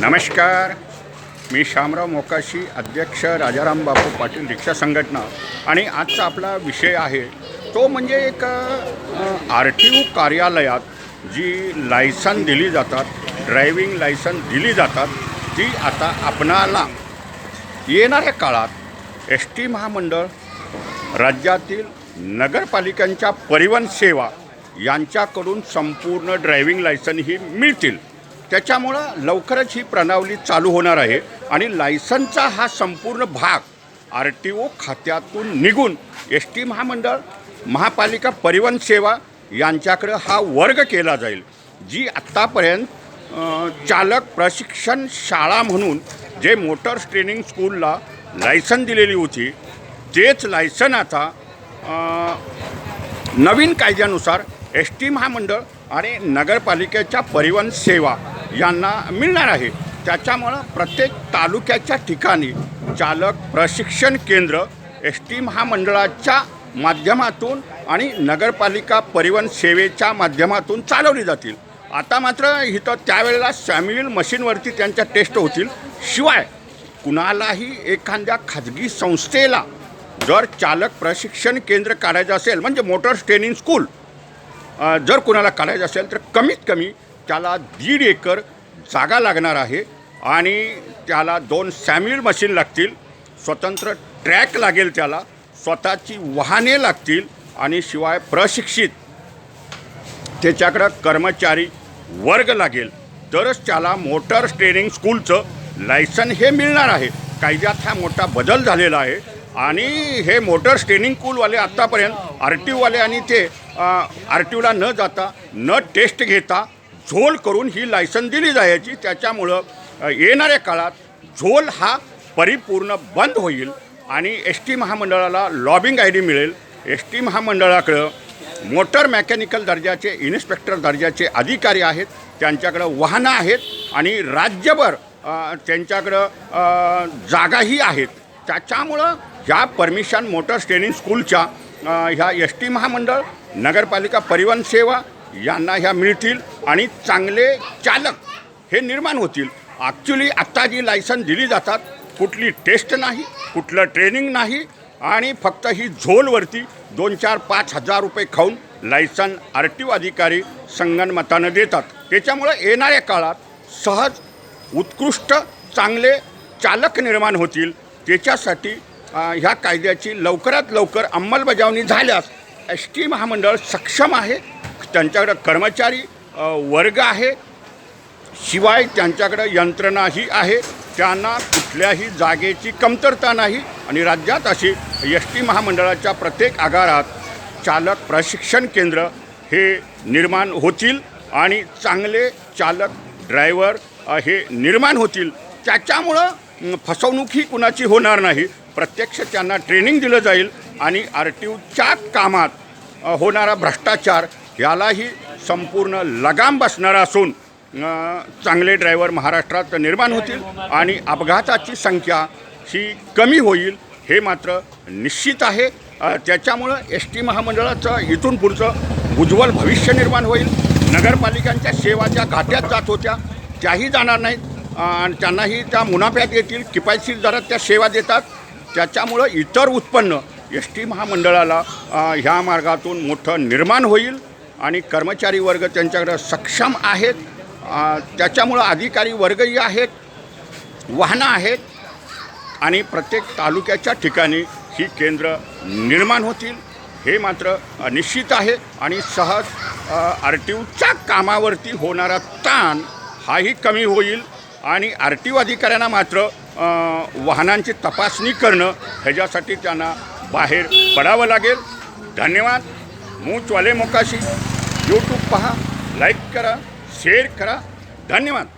नमस्कार. मी शामराव मोकाशी अध्यक्ष राजाराम बापू पाटील रिक्षा संघटना. आणि आजचा आपला विषय आहे तो म्हणजे एक आर टी ओ कार्यालयात जी लायसन दिली जातात ड्रायव्हिंग लायसन दिली जातात ती आता आपणाला येणाऱ्या काळात एस टी महामंडळ राज्यातील नगरपालिकांच्या परिवहन सेवा यांच्याकडून संपूर्ण ड्रायव्हिंग लायसन ही मिळतील. त्याच्यामुळं लवकरच ही प्रणावली चालू होणार आहे आणि लायसनचा हा संपूर्ण भाग आर टी ओ खात्यातून निघून एस टी महामंडळ महापालिका परिवहन सेवा यांच्याकडं हा वर्ग केला जाईल जी आत्तापर्यंत चालक प्रशिक्षण शाळा म्हणून जे मोटर ट्रेनिंग स्कूलला लायसन दिलेली होती तेच लायसन आता नवीन कायद्यानुसार एस टी महामंडळ आणि नगरपालिकेच्या परिवहन सेवा यांना मिळणार आहे. त्याच्यामुळं प्रत्येक तालुक्याच्या ठिकाणी चालक प्रशिक्षण केंद्र एस टी महामंडळाच्या माध्यमातून आणि नगरपालिका परिवहन सेवेच्या माध्यमातून चालवली जातील. आता मात्र इथं त्यावेळेला सॅम्युअल मशीनवरती त्यांच्या टेस्ट होतील. शिवाय कुणालाही एखाद्या खाजगी संस्थेला जर चालक प्रशिक्षण केंद्र काढायचं असेल म्हणजे मोटर ट्रेनिंग स्कूल जर कुणाला काढायचं असेल तर कमीत कमी त्याला दीड एकर जागा लागणार आहे आणि त्याला दोन सॅम्युअल मशीन लागतील स्वतंत्र ट्रॅक लागेल त्याला स्वतःची वाहने लागतील आणि शिवाय प्रशिक्षित त्याच्याकडं कर्मचारी वर्ग लागेल. तरच त्याला मोटर ट्रेनिंग स्कूलचं लायसन हे मिळणार आहे. कायद्यात हा मोठा बदल झालेला आहे आणि हे मोटर ट्रेनिंग स्कूलवाले आत्तापर्यंत आर टी ओवाले आणि ते आर टी ओला न जाता न टेस्ट घेता झोल करून ही लायसन दिली जायची. त्याच्यामुळं येणाऱ्या काळात झोल हा परिपूर्ण बंद होईल आणि एस टी महामंडळाला लॉबिंग आय डी मिळेल. एस टी महामंडळाकडं मोटर मेकॅनिकल दर्जाचे इन्स्पेक्टर दर्जाचे अधिकारी आहेत. त्यांच्याकडं वाहनं आहेत आणि राज्यभर त्यांच्याकडं जागाही आहेत. त्याच्यामुळं ह्या परमिशन मोटर ट्रेनिंग स्कूलच्या ह्या एस टी महामंडळ नगरपालिका परिवहन सेवा यांना ह्या मिळतील. आणि चांगले चालक हे निर्माण होतील. ॲक्च्युली आत्ता जी लायसन दिली जातात कुठली टेस्ट नाही कुठलं ट्रेनिंग नाही आणि फक्त ही झोलवरती दोन चार पाच हजार रुपये खाऊन लायसन आर टी ओ अधिकारी संगणमतानं देतात. त्याच्यामुळं येणाऱ्या काळात सहज उत्कृष्ट चांगले चालक निर्माण होतील. त्याच्यासाठी ह्या कायद्याची लवकरात लवकर अंमलबजावणी झाल्यास एस टी महामंडळ सक्षम आहे. त्यांच्याकडं कर्मचारी वर्ग आहे. शिवाय त्यांच्याकडं यंत्रणाही आहे. त्यांना कुठल्याही जागेची कमतरता नाही आणि राज्यात अशी एस टी महामंडळाच्या प्रत्येक आगारात चालक प्रशिक्षण केंद्र हे निर्माण होतील आणि चांगले चालक ड्रायव्हर हे निर्माण होतील. त्याच्यामुळं फसवणूकही फसवणूक ही कुणाची होणार नाही. प्रत्यक्ष त्यांना ट्रेनिंग दिलं जाईल आणि आर टी ओच्या कामात होणारा भ्रष्टाचार यालाही संपूर्ण लगाम बसणार असून चांगले ड्रायव्हर महाराष्ट्रात निर्माण होतील आणि अपघाताची संख्या ही कमी होईल हे मात्र निश्चित आहे. त्याच्यामुळं एस टी महामंडळाचं इथून पुढचं उज्ज्वल भविष्य निर्माण होईल. नगरपालिकांच्या सेवा ज्या घाट्यात जात होत्या त्याही जाणार नाहीत. आणि त्यांनाही त्या मुनाफ्यात येतील किफायतशीर दरात त्या सेवा देतात. त्याच्यामुळं इतर उत्पन्न एस टी महामंडळाला ह्या मार्गातून मोठं निर्माण होईल. आणि कर्मचारी वर्ग त्यांच्याकडं सक्षम आहेत. त्याच्यामुळं अधिकारी वर्गही आहेत वाहनं आहेत आणि प्रत्येक तालुक्याच्या ठिकाणी ही केंद्र निर्माण होतील हे मात्र निश्चित आहे आणि सहज आर टी ओच्या कामावरती होणारा ताण हाही कमी होईल आणि आर टी ओ अधिकाऱ्यांना मात्र वाहनांची तपासणी करणं ह्याच्यासाठी त्यांना बाहेर पडावं लागेल. धन्यवाद. मूचवाले मोकाशी. यूट्यूब पहा लाईक करा शेअर करा. धन्यवाद.